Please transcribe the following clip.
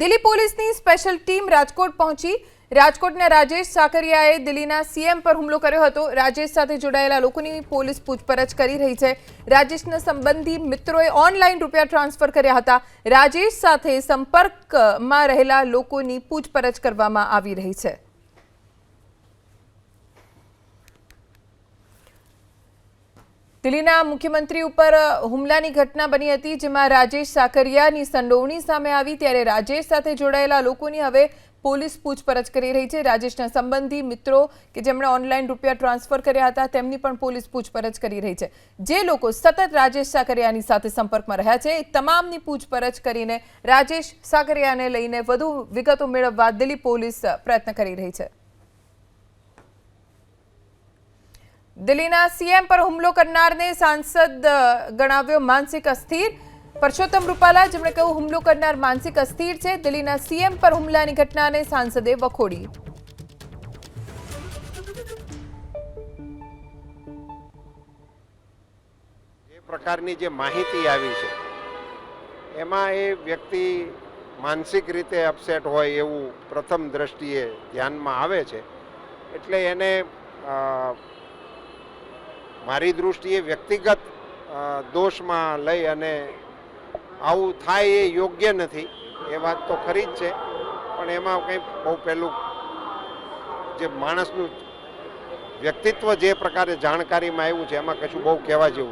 દિલ્હી પોલીસની special team Rajkot પહોંચી. રાજકોટના રાજેશ સાકરિયાએ દિલ્હીના સીએમ પર હુમલો કર્યો હતો. રાજેશ સાથે જોડાયેલા લોકોની પોલીસ પૂછપરછ કરી રહી છે. રાજેશના સંબંધી મિત્રોએ ઓનલાઈન રૂપિયા ટ્રાન્સફર કર્યા હતા. રાજેશ સાથે સંપર્કમાં રહેલા લોકોની પૂછપરછ કરવામાં આવી રહી છે. દિલ્હીના મુખ્યમંત્રી ઉપર હુમલાની ઘટના બની હતી, જેમાં રાજેશ સાકરિયાની સંડોવણી સામે આવી, ત્યારે રાજેશ સાથે જોડાયેલા લોકોની હવે પોલીસ પૂછપરછ કરી રહી છે. રાજેશના સંબંધી મિત્રો કે જેમણે ઓનલાઈન રૂપિયા ટ્રાન્સફર કર્યા હતા, તેમની પણ પોલીસ પૂછપરછ કરી રહી છે. જે લોકો સતત રાજેશ સાકરિયાની સાથે સંપર્કમાં રહ્યા છે, એ તમામની પૂછપરછ કરીને રાજેશ સાકરિયાને લઈને વધુ વિગતો મેળવવા દિલ્હી પોલીસ પ્રયત્ન કરી રહી છે. દિલ્હીના સીએમ પર હુમલો કરનારને સાંસદ ગણાવ્યો માનસિક અસ્થિર. પરસોત્તમ રૂપાલા, જેમણે કહ્યું, હુમલો કરનાર માનસિક અસ્થિર છે. દિલ્હીના સીએમ પર હુમલાની ઘટનાને સાંસદે વખોડી. જે પ્રકારની જે માહિતી આવી છે, એમાં એ વ્યક્તિ માનસિક રીતે અપસેટ હોય એવું પ્રથમ દ્રષ્ટિએ ધ્યાનમાં આવે છે. એટલે એને મારી દૃષ્ટિએ વ્યક્તિગત દોષમાં લઈ અને આવું થાય એ યોગ્ય નથી, એ વાત તો ખરી જ છે. પણ એમાં કંઈ બહુ પહેલું જે માણસનું વ્યક્તિત્વ જે પ્રકારે જાણકારીમાં આવ્યું છે, એમાં કશું બહુ કહેવા જેવું